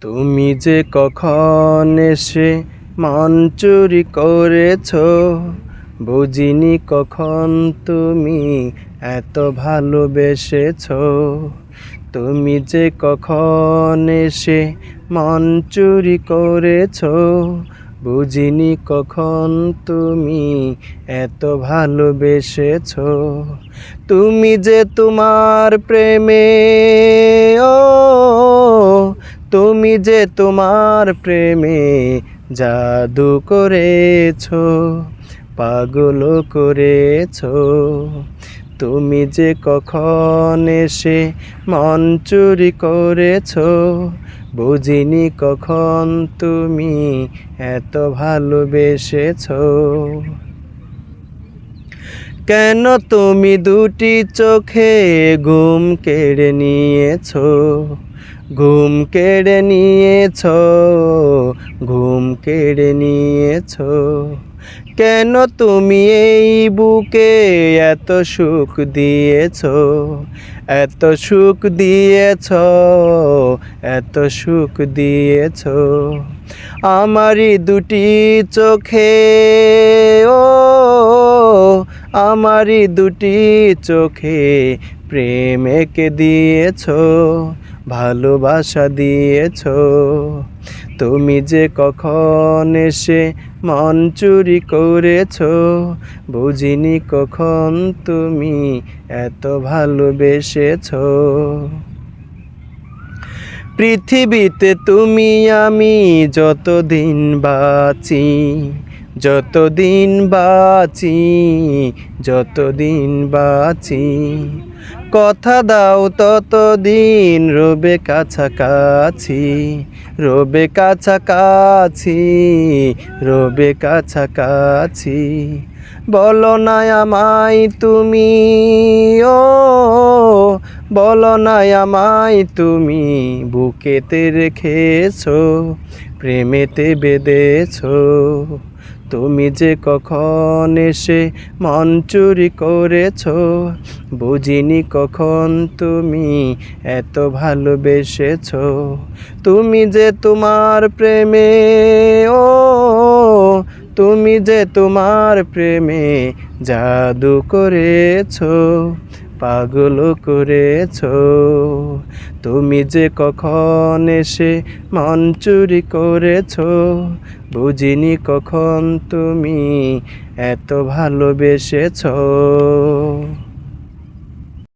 তুমি যে কখন এসে মন চুরি করেছ, বুঝিনি কখন তুমি এত ভালোবেসেছ। তুমি যে কখন এসে মন চুরি করেছ, বুঝিনি কখন তুমি এত ভালোবেসেছ। তুমি যে তোমার প্রেমে, ও তুমি যে তোমার প্রেমে জাদু করেছ পাগল করেছ, তুমি যে কখন এসে মন চুরি করেছ, বুঝিনি কখন তুমি এত ভালোবেসেছ। কেন তুমি দুটি চোখে ঘুম কেড়ে নিয়েছ? ঘুম কেড়ে নিয়েছ, ঘুম কেড়ে নিয়েছ। কেন তুমি এই বুকে এত সুখ দিয়েছ? এত সুখ দিয়েছ, এত সুখ দিয়েছ। আমারই দুটি চোখে, ও আমারই দুটি চোখে প্রেম এঁকে দিয়েছ, ভালোবাসা দিয়েছ। তুমি যে কখন এসে মন চুরি করেছ, বুঝিনি কখন তুমি এত ভালোবেসেছ। পৃথিবীতে তুমি, আমি যতদিন বাঁচি যতদিন বাঁচি যতদিন বাঁচি। কথা দাও ততদিন রবে কাছাকাছি রবে কাছাকাছি রবে কাছাকাছি। বলো না আমায় তুমি, ও বলো না আমায় তুমি, বুকেতে রেখেছো, প্রেমেতে বেঁধেছো। তুমি যে কখন এসে মন চুরি করেছ, বুঝিনি কখন তুমি এত ভালোবেসেছ। তুমি যে তোমার প্রেমে, ও, তুমি যে তোমার প্রেমে জাদু করেছ। পাগল করেছ। তুমি যে কখন এসে মন চুরি করেছ বুঝিনি কখন তুমি এত ভালোবেসেছ।